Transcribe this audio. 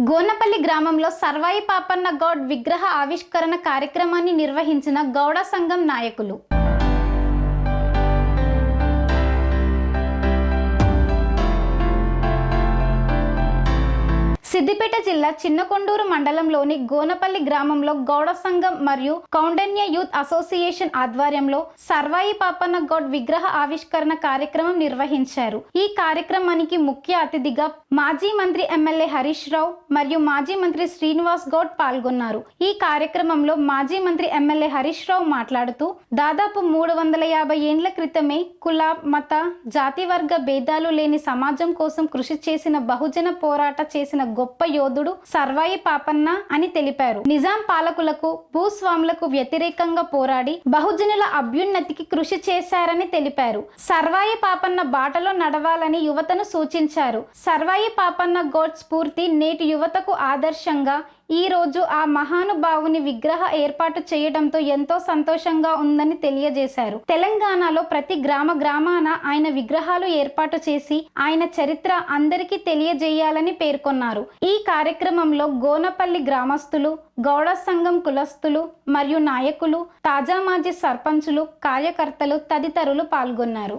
గోనపల్లి గ్రామంలో సర్వాయి పాపన్న గౌడ్ విగ్రహ ఆవిష్కరణ కార్యక్రమాన్ని నిర్వహించిన గౌడ సంఘం నాయకులు. సిద్దిపేట జిల్లా చిన్నకొండూరు మండలంలోని గోనపల్లి గ్రామంలో గౌడ సంఘం మరియు కౌండన్య యూత్ అసోసియేషన్ ఆధ్వర్యంలో సర్వాయి పాపన్న గౌడ్ విగ్రహ ఆవిష్కరణ కార్యక్రమం నిర్వహించారు. ఈ కార్యక్రమానికి ముఖ్య అతిథిగా మాజీ మంత్రి ఎమ్మెల్యే హరీష్ రావు మరియు మాజీ మంత్రి శ్రీనివాస్ గౌడ్ పాల్గొన్నారు. ఈ కార్యక్రమంలో మాజీ మంత్రి ఎమ్మెల్యే హరీష్ రావు మాట్లాడుతూ దాదాపు మూడు వందల యాభై ఏండ్ల క్రితమే కుల మత జాతి వర్గ భేదాలు లేని సమాజం కోసం కృషి చేసిన బహుజన పోరాట చేసిన గొప్ప యోధుడు సర్వాయి పాపన్న అని తెలిపారు. నిజాం పాలకులకు భూస్వాములకు వ్యతిరేకంగా పోరాడి బహుజనుల అభ్యున్నతికి కృషి చేశారని తెలిపారు. సర్వాయి పాపన్న బాటలో నడవాలని యువతను సూచించారు. సర్వాయి పాపన్న గోడ్ స్ఫూర్తి నేటి యువతకు ఆదర్శంగా ఈ రోజు ఆ మహానుభావుని విగ్రహ ఏర్పాటు చేయడంతో ఎంతో సంతోషంగా ఉందని తెలియజేశారు. తెలంగాణలో ప్రతి గ్రామ గ్రామాన ఆయన విగ్రహాలు ఏర్పాటు చేసి ఆయన చరిత్ర అందరికీ తెలియజేయాలని పేర్కొన్నారు. ఈ కార్యక్రమంలో గోనపల్లి గ్రామస్తులు గౌడ సంఘం కులస్తులు మరియు నాయకులు తాజా మాజీ సర్పంచులు కార్యకర్తలు తదితరులు పాల్గొన్నారు.